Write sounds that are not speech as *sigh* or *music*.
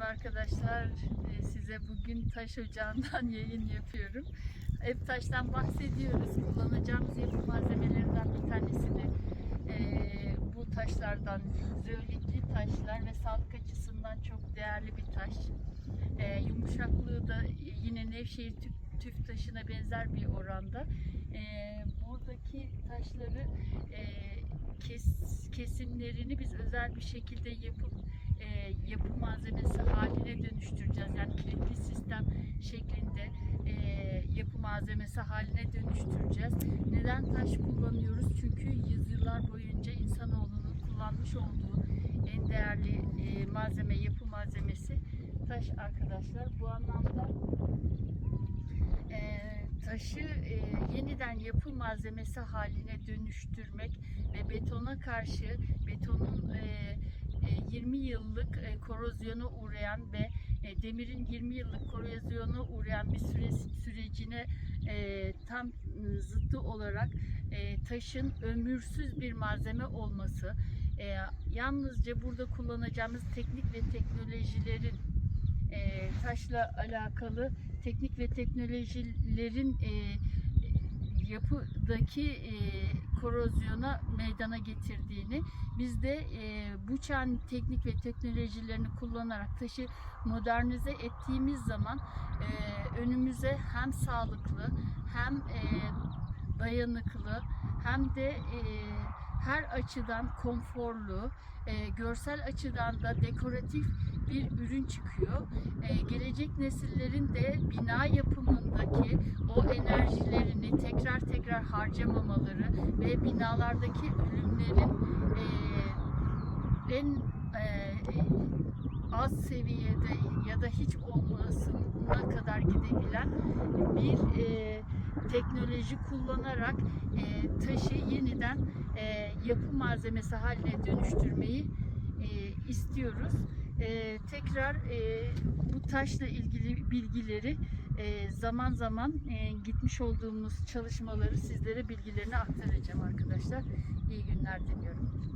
Merhaba arkadaşlar. Ee, Size bugün taş ocağından *laughs* yayın yapıyorum. Hep taştan bahsediyoruz. Kullanacağımız yapı malzemelerinden bir tanesi de ee, bu taşlardan zeolikli taşlar ve sağlık açısından çok değerli bir taş. Ee, yumuşaklığı da yine Nevşehir tüf, tüf taşına benzer bir oranda. Ee, buradaki taşları e, kes, kesimlerini biz özel bir şekilde yapıp e, yapı malzemesi haline dönüştüreceğiz. Yani kilitli sistem şeklinde e, yapı malzemesi haline dönüştüreceğiz. Neden taş kullanıyoruz? Çünkü yüzyıllar boyunca insanoğlunun kullanmış olduğu en değerli e, malzeme, yapı malzemesi taş arkadaşlar. Bu anlamda e, taşı e, yeniden yapı malzemesi haline dönüştürmek ve betona karşı betonun e, 20 yıllık e, korozyona uğrayan ve e, demirin 20 yıllık korozyona uğrayan bir süre, sürecine e, tam e, zıttı olarak e, taşın ömürsüz bir malzeme olması, e, yalnızca burada kullanacağımız teknik ve teknolojilerin e, taşla alakalı teknik ve teknolojilerin e, yapıdaki e, korozyona meydana getirdiğini biz de e, bu çağın teknik ve teknolojilerini kullanarak taşı modernize ettiğimiz zaman e, önümüze hem sağlıklı hem e, dayanıklı hem de e, her açıdan konforlu, e, görsel açıdan da dekoratif bir ürün çıkıyor. E, gelecek nesillerin de bina yapımındaki o enerjilerini tekrar tekrar harcamamaları ve binalardaki ürünlerin e, en e, az seviyede ya da hiç olmasına kadar gidebilen bir e, teknoloji kullanarak e, taşı yeniden e, yapı malzemesi haline dönüştürmeyi e, istiyoruz. E, tekrar e, bu taşla ilgili bilgileri zaman zaman e, gitmiş olduğumuz çalışmaları sizlere bilgilerini aktaracağım arkadaşlar. İyi günler diliyorum.